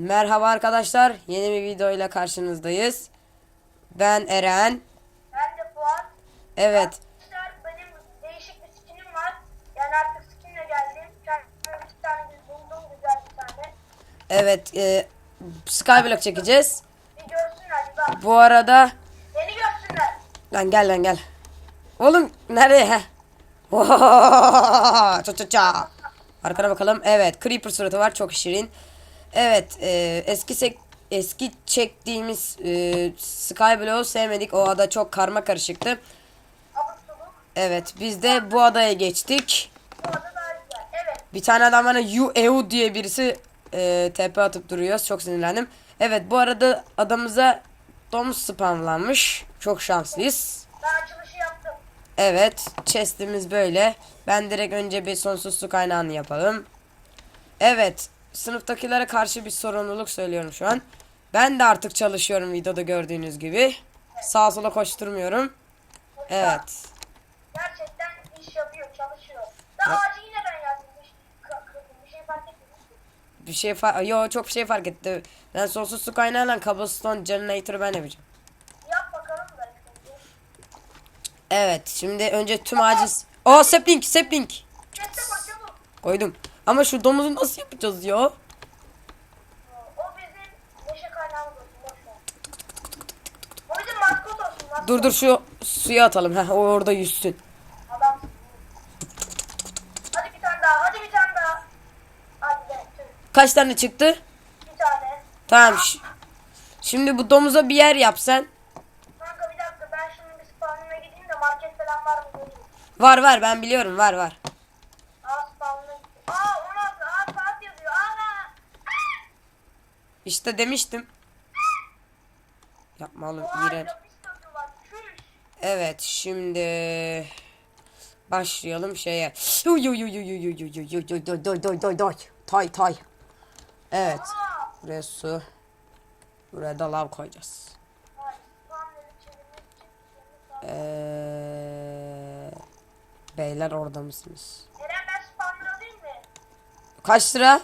Merhaba arkadaşlar. Yeni bir videoyla karşınızdayız. Ben Eren. Ben de Fuat. Evet. Arkadaşlar benim değişik bir skinim var. Yani artık skinle geldim. Kendime bir tane buldum güzel bir tane. Evet. E, Skyblock çekeceğiz. Bir görsünler bir bak. Bu arada Beni görsünler. lan gel lan gel. Oğlum nereye? ça ça ça. Arkana bakalım. Evet. Creeper suratı var. Çok şirin. Evet. e, eski sek eski çektiğimiz e, Skyblock'u sevmedik. O ada çok karma karışıktı. Evet. Biz de bu adaya geçtik. Bir tane adam bana you EU diye birisi e, TP atıp duruyor. Çok sinirlendim. Evet bu arada adamıza domuz spamlanmış. Çok şanslıyız. Ben açılışı yaptım. Evet chestimiz böyle. Ben direkt önce bir sonsuz su kaynağını yapalım. Evet sınıftakilere karşı bir sorumluluk söylüyorum şu an. Ben de artık çalışıyorum videoda gördüğünüz gibi. Sağa sola koşturmuyorum. Evet. Gerçekten iş yapıyor, çalışıyor. Da ağacı yine ben yazdım. Bir, şey fark etmedim. Bir şey fark... Yo çok bir şey fark etti. Ben sonsuz su kaynağıyla cobblestone generator'ı ben yapacağım. Yap bakalım da. Evet şimdi önce tüm ağacı... Aa sapling sapling. Koydum. Ama şu domuzu nasıl yapacağız ya? O bizim neşe kaynağımız olsun. Boş ver. O bizim maskot olsun. Maskot. Dur dur şu suya atalım. Heh, o orada yüzsün. Adam. Hadi bir tane daha. Hadi bir tane daha. Hadi be. tüh. Kaç tane çıktı? Bir tane. Tamam. Şimdi bu domuza bir yer yapsan. Kanka bir dakika ben şunun bir spawnına gideyim de market falan var mı. Var var ben biliyorum var var. İşte demiştim. Yapma oğlum iğrenç. Evet şimdi başlayalım şeye. Tay tay. Evet. Buraya su. Buraya da lav koyacağız. Ee, beyler orada mısınız? Kaç lira?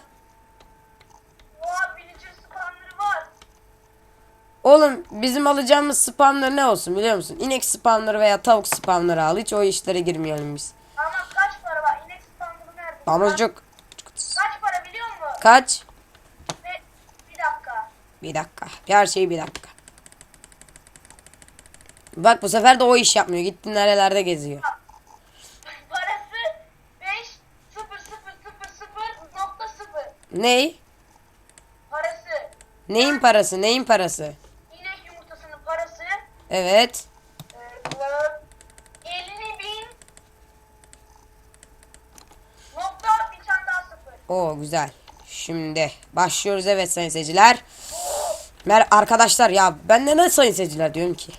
Oğlum bizim alacağımız spamlar ne olsun biliyor musun? İnek spamları veya tavuk spamları al. Hiç o işlere girmeyelim biz. Ama kaç para var? İnek spawnları nerede? Amacık. Kaç para biliyor musun? Kaç? Ve bir dakika. Bir dakika. Her şey bir dakika. Bak bu sefer de o iş yapmıyor. Gitti nerelerde geziyor. Parası 5 0 0 0 0 nokta 0. Ney? Parası. Neyin parası? Neyin parası? Evet. E, 50 bin. Nokta bir tane daha 0. O güzel. Şimdi başlıyoruz evet sayın seyirciler. Mer arkadaşlar ya ben neden sayın seyirciler diyorum ki?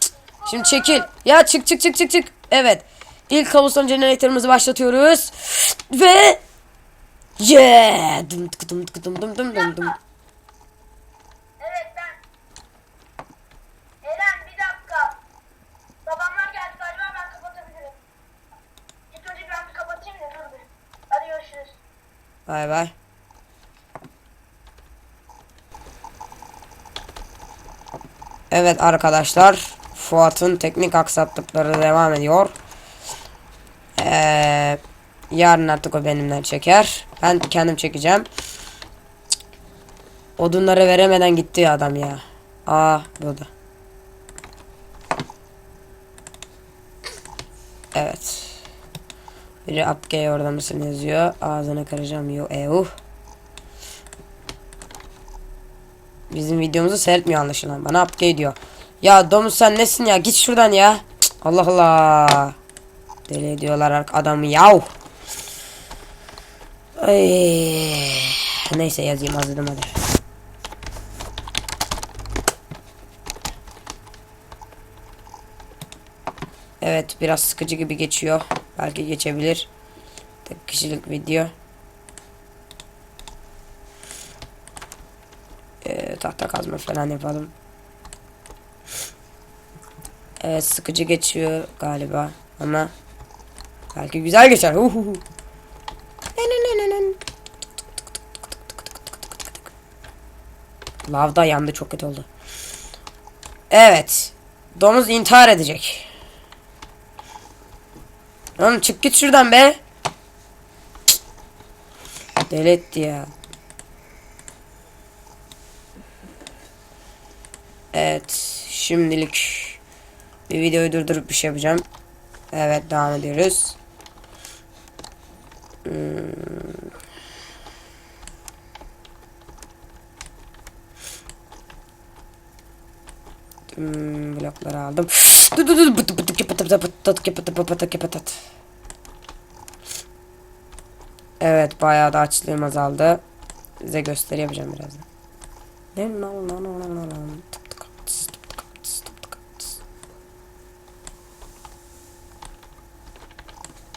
Cık. Şimdi çekil. Ya çık çık çık çık çık. Evet. İlk kabuston jeneratörümüzü başlatıyoruz. Ve Yeah! Dım tık dım tık dım dım dım dım dım. Evet ben. Eren bir dakika. Babamlar geldi galiba ben kapatabilirim. İlk önce ben bir kapatayım da dur bir. Hadi görüşürüz. Bay bay. Evet arkadaşlar. Fuat'ın teknik aksaklıkları devam ediyor. Ee, yarın artık o benimle çeker. Ben kendim çekeceğim. Odunları veremeden gitti adam ya. Aa burada. Evet. Biri upgay orada mısın yazıyor. Ağzını kıracağım. Yo ev. Bizim videomuzu seyretmiyor anlaşılan. Bana upgay diyor. Ya domuz sen nesin ya? Git şuradan ya. Cık, Allah Allah. Deli ediyorlar adamı yav. Ay. Neyse yazayım hazırım hadi. Evet biraz sıkıcı gibi geçiyor. Belki geçebilir. Tek kişilik video. Ee, tahta kazma falan yapalım. Evet sıkıcı geçiyor galiba ama belki güzel geçer. Uhuhu. Lavda yandı çok kötü oldu. Evet. Domuz intihar edecek. Oğlum çık git şuradan be. Cık. Deli etti ya. Evet. Şimdilik bir videoyu durdurup bir şey yapacağım. Evet devam ediyoruz. Hmm. Hmm, blokları aldım. Evet bayağı da açlığım azaldı. Size gösteremeyeceğim birazdan. Ne lan lan lan lan lan.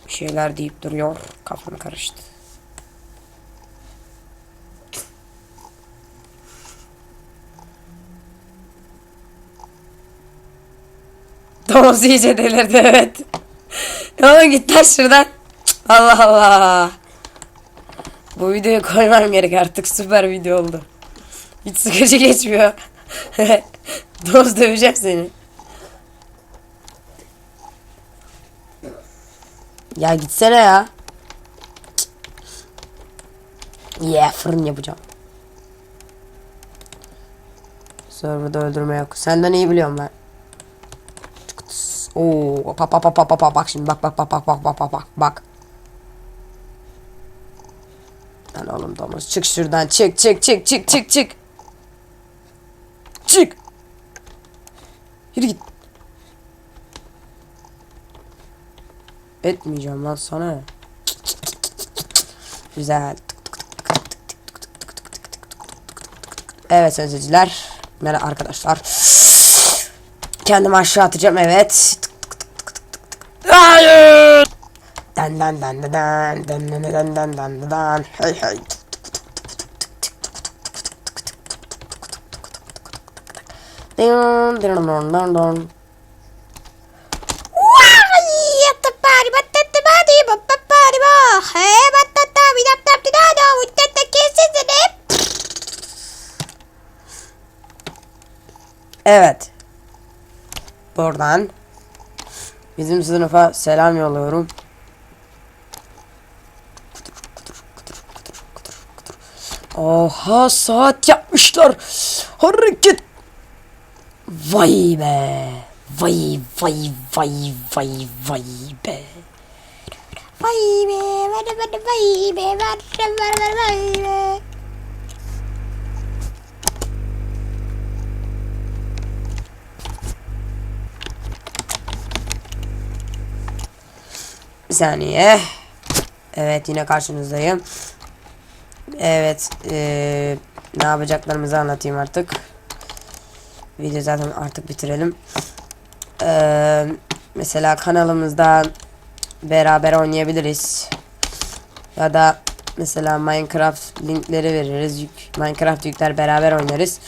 Şeyler deyip duruyor. Kafam karıştı. Domuz iyice delirdi evet. Oğlum git lan şuradan. Allah Allah. Bu videoyu koymam gerek artık süper video oldu. Hiç sıkıcı geçmiyor. Domuz döveceğim seni. Ya gitsene ya. Cık. Yeah fırın yapacağım. Serverda öldürme yok. Senden iyi biliyorum ben. Oo, pa pa pa pa pa bak şimdi bak bak bak bak bak bak bak bak bak. Lan oğlum domuz çık şuradan çık çık çık çık çık çık. Çık. Yürü git. Etmeyeceğim lan sana. Güzel. Evet seyirciler. Merhaba arkadaşlar. Kendimi aşağı atacağım evet. Hayır. Dan dan dan dan dan dan dan dan dan dan hey hey. Dun dun dun dun dun. Evet. Buradan bizim sınıfa selam yolluyorum. Oha saat yapmışlar. Hareket. Vay be. Vay vay vay vay vay be. Vay be. Vay be. Vay be. Vay be. Vay be. Bir saniye. Evet yine karşınızdayım. Evet. eee, ne yapacaklarımızı anlatayım artık. Video zaten artık bitirelim. Eee, mesela kanalımızda beraber oynayabiliriz. Ya da mesela Minecraft linkleri veririz. Minecraft yükler beraber oynarız.